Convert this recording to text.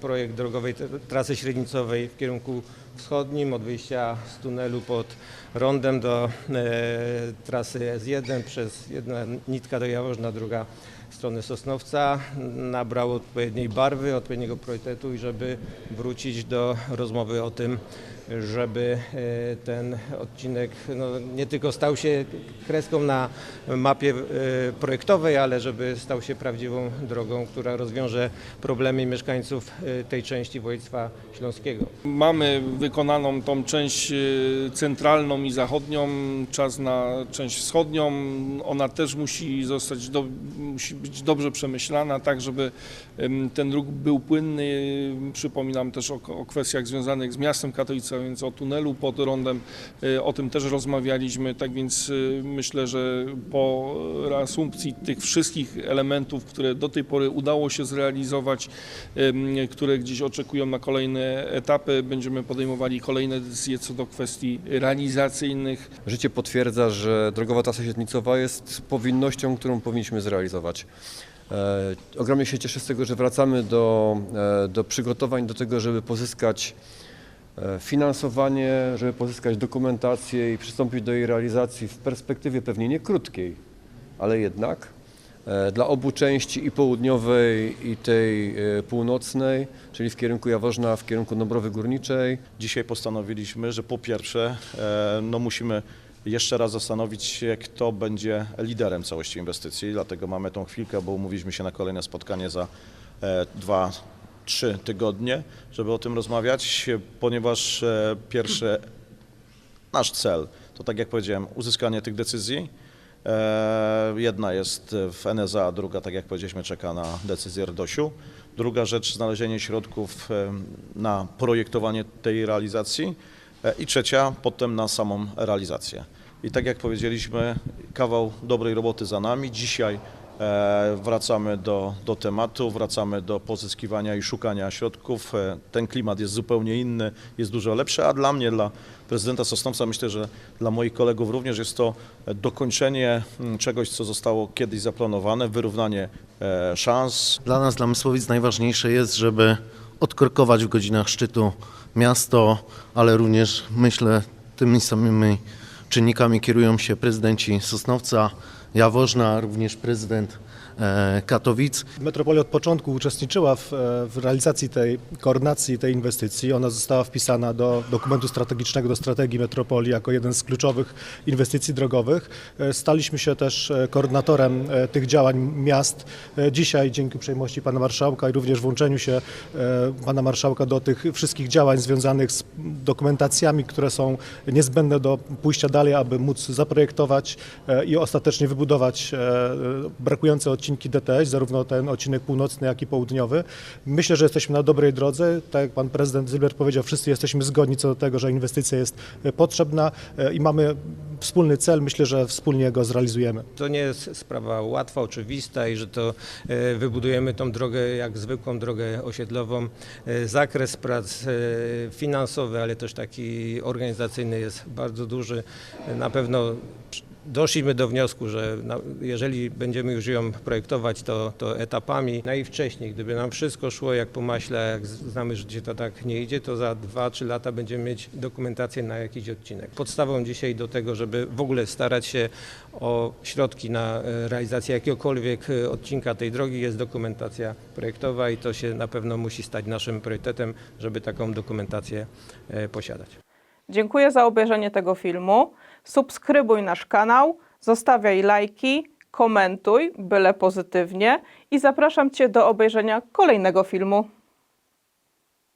Projekt drogowej trasy średnicowej w kierunku wschodnim od wyjścia z tunelu pod rondem do e, trasy S1 przez jedna nitka do Jaworzna, druga w stronę Sosnowca. Nabrał odpowiedniej barwy, odpowiedniego priorytetu i żeby wrócić do rozmowy o tym, żeby e, ten odcinek no, nie tylko stał się kreską na mapie e, projektowej, ale żeby stał się prawdziwą drogą, która rozwiąże problemy mieszkańców tej części województwa śląskiego. Mamy wykonaną tą część y, centralną i zachodnią, czas na część wschodnią. Ona też musi zostać, do, musi być dobrze przemyślana, tak żeby ten ruch był płynny. Przypominam też o, o kwestiach związanych z miastem Katowice, więc o tunelu pod rondem. Y, O tym też rozmawialiśmy, tak więc y, myślę, że po reasumpcji tych wszystkich elementów, które do tej pory udało się zrealizować, które gdzieś oczekują na kolejne etapy. Będziemy podejmowali kolejne decyzje co do kwestii realizacyjnych. Życie potwierdza, że drogowa trasa średnicowa jest powinnością, którą powinniśmy zrealizować. E, ogromnie się cieszę z tego, że wracamy do, e, do przygotowań do tego, żeby pozyskać e, finansowanie, żeby pozyskać dokumentację i przystąpić do jej realizacji w perspektywie pewnie nie krótkiej, ale jednak dla obu części i południowej i tej e, północnej, czyli w kierunku Jaworzna, w kierunku Dąbrowy Górniczej, Dzisiaj postanowiliśmy, że po pierwsze e, no musimy jeszcze raz zastanowić się, kto będzie liderem całości inwestycji, dlatego mamy tą chwilkę, bo umówiliśmy się na kolejne spotkanie za e, dwa, trzy tygodnie, żeby o tym rozmawiać, ponieważ e, pierwszy nasz cel to, tak jak powiedziałem, uzyskanie tych decyzji. E, Jedna jest w NSA, a druga, tak jak powiedzieliśmy, czeka na decyzję RDOŚ-u. Druga rzecz, znalezienie środków na projektowanie tej realizacji. E, I trzecia, potem na samą realizację. I tak jak powiedzieliśmy, kawał dobrej roboty za nami. Dzisiaj wracamy do, do tematu, wracamy do pozyskiwania i szukania środków. E, Ten klimat jest zupełnie inny, jest dużo lepszy, a dla mnie, dla prezydenta Sosnowca, myślę, że dla moich kolegów również jest to dokończenie mm, czegoś, co zostało kiedyś zaplanowane, wyrównanie e, szans, Dla nas, dla Mysłowic najważniejsze jest, żeby odkorkować w godzinach szczytu miasto, ale również myślę tymi samymi czynnikami kierują się prezydenci Sosnowca, Jaworzna, również prezydent e, Katowic. Metropolia od początku uczestniczyła w, e, w realizacji tej koordynacji tej inwestycji. Ona została wpisana do dokumentu strategicznego, do strategii metropolii jako jeden z kluczowych inwestycji drogowych. E, Staliśmy się też koordynatorem tych działań miast. Dzisiaj dzięki uprzejmości pana marszałka i również włączeniu się pana marszałka do tych wszystkich działań związanych z dokumentacjami, które są niezbędne do pójścia dalej, aby móc zaprojektować i ostatecznie wybudować e, brakujące odcinki DTS, zarówno ten odcinek północny, jak i południowy. Myślę, że jesteśmy na dobrej drodze. Tak jak pan prezydent Zylber powiedział, wszyscy jesteśmy zgodni co do tego, że inwestycja jest e, potrzebna e, i mamy wspólny cel. Myślę, że wspólnie go zrealizujemy. To nie jest sprawa łatwa, oczywista i że to wybudujemy tą drogę jak zwykłą drogę osiedlową. Zakres prac finansowy, ale też taki organizacyjny jest bardzo duży. Na pewno doszliśmy do wniosku, że jeżeli będziemy już ją projektować, to, to etapami najwcześniej, gdyby nam wszystko szło jak po maśle, jak znamy, gdzie to tak nie idzie, to za 2-3 lata będziemy mieć dokumentację na jakiś odcinek. Podstawą dzisiaj do tego, żeby w ogóle starać się o środki na e, realizację jakiegokolwiek e, odcinka tej drogi jest dokumentacja projektowa i to się na pewno musi stać naszym priorytetem, żeby taką dokumentację e, posiadać. Dziękuję za obejrzenie tego filmu. Subskrybuj nasz kanał, zostawiaj lajki, komentuj, byle pozytywnie i zapraszam Cię do obejrzenia kolejnego filmu.